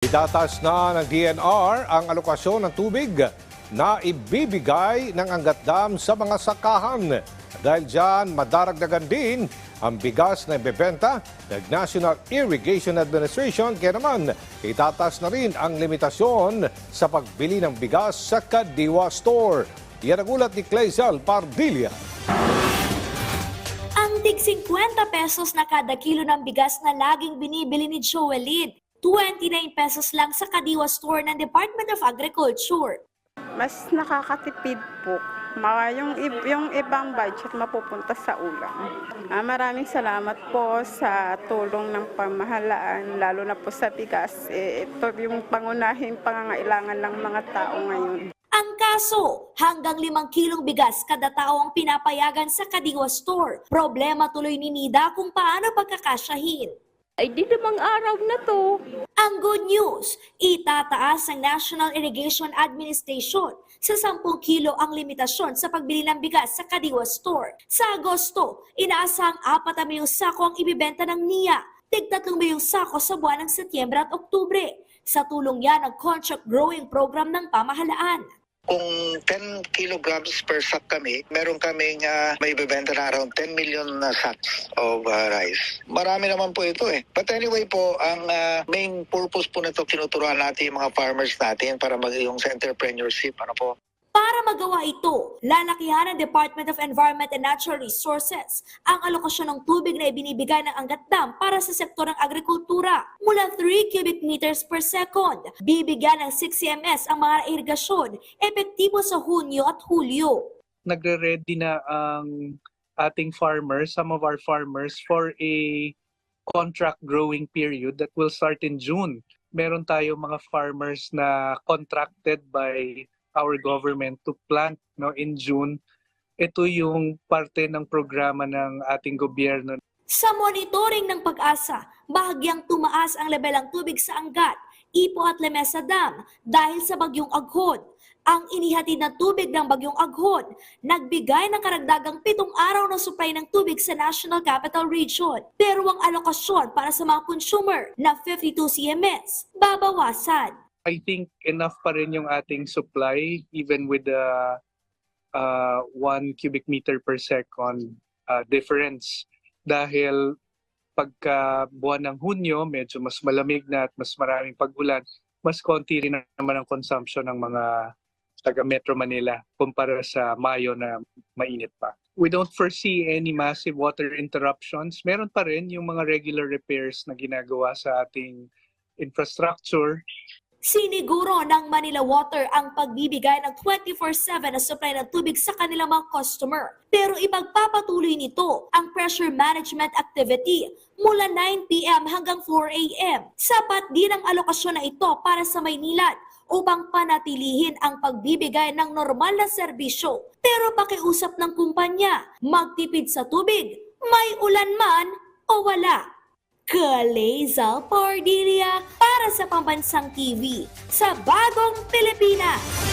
Itatas na ng DNR ang alokasyon ng tubig na ibibigay ng Angat Dam sa mga sakahan. Dahil dyan, madaragdagan din ang bigas na ibebenta ng National Irrigation Administration. Kaya naman, itatas na rin ang limitasyon sa pagbili ng bigas sa Kadiwa Store. Yan ang ulat ni Clazel Pardilla. Ang tig 50 pesos na kada kilo ng bigas na laging binibili ni Joelyn. 29 pesos lang sa Kadiwa Store ng Department of Agriculture. mas nakakatipid po. Mga yung, yung ibang budget mapupunta sa ulam. Ah, maraming salamat po sa tulong ng pamahalaan, lalo na po sa bigas. Eh, ito yung pangunahing pangangailangan ng mga tao ngayon. Ang kaso, hanggang 5 kilong bigas kada tao ang pinapayagan sa Kadiwa Store. Problema tuloy ni Nida kung paano pagkakasyahin. Ay, di namang araw na to. Ang good news, itataas ng National Irrigation Administration sa 10 kilo ang limitasyon sa pagbili ng bigas sa Kadiwa Store. Sa Agosto, inaasahang 4 na milyong sako ang ibibenta ng NIA, tig 3 milyong sako sa buwan ng Setyembre at Oktubre. Sa tulong yan ng contract growing program ng pamahalaan. Kung 10 kilograms per sack kami, meron kaming uh, may bebenta na around 10 million na sacks of uh, rice. Marami naman po ito eh. But anyway po, ang uh, main purpose po nito, tinuturuan natin yung mga farmers natin para mag yung entrepreneurship. Ano po? Para magawa ito, lalakihan ng Department of Environment and Natural Resources ang alokasyon ng tubig na ibinibigay ng Angat Dam para sa sektor ng agrikultura. Mula 3 cubic meters per second, bibigyan ng 6 CMS ang mga irigasyon, epektibo sa Hunyo at Hulyo. nagre-ready na ang ating farmers, some of our farmers, for a contract growing period that will start in June. Meron tayo mga farmers na contracted by our government to plant no in June. Ito yung parte ng programa ng ating gobyerno Sa monitoring ng pag-asa, bahagyang tumaas ang level ng tubig sa Angat, Ipo at Lemesa Dam dahil sa bagyong Aghon. Ang inihatid na tubig ng bagyong Aghon, nagbigay ng karagdagang pitong araw na supply ng tubig sa National Capital Region. Pero ang alokasyon para sa mga consumer na 52 CMS, babawasan. I think enough pa rin yung ating supply even with the uh, one cubic meter per second uh, difference dahil pagka buwan ng Hunyo medyo mas malamig na at mas maraming pagulan mas konti rin naman ang consumption ng mga taga Metro Manila kumpara sa Mayo na mainit pa. We don't foresee any massive water interruptions. Meron pa rin yung mga regular repairs na ginagawa sa ating infrastructure Siniguro ng Manila Water ang pagbibigay ng 24-7 na supply ng tubig sa kanilang mga customer. Pero ipagpapatuloy nito ang pressure management activity mula 9pm hanggang 4am. Sapat din ang alokasyon na ito para sa Maynilad upang panatilihin ang pagbibigay ng normal na serbisyo. Pero pakiusap ng kumpanya, magtipid sa tubig, may ulan man o wala. Kalezal Pardilia para sa Pambansang TV sa Bagong Pilipinas.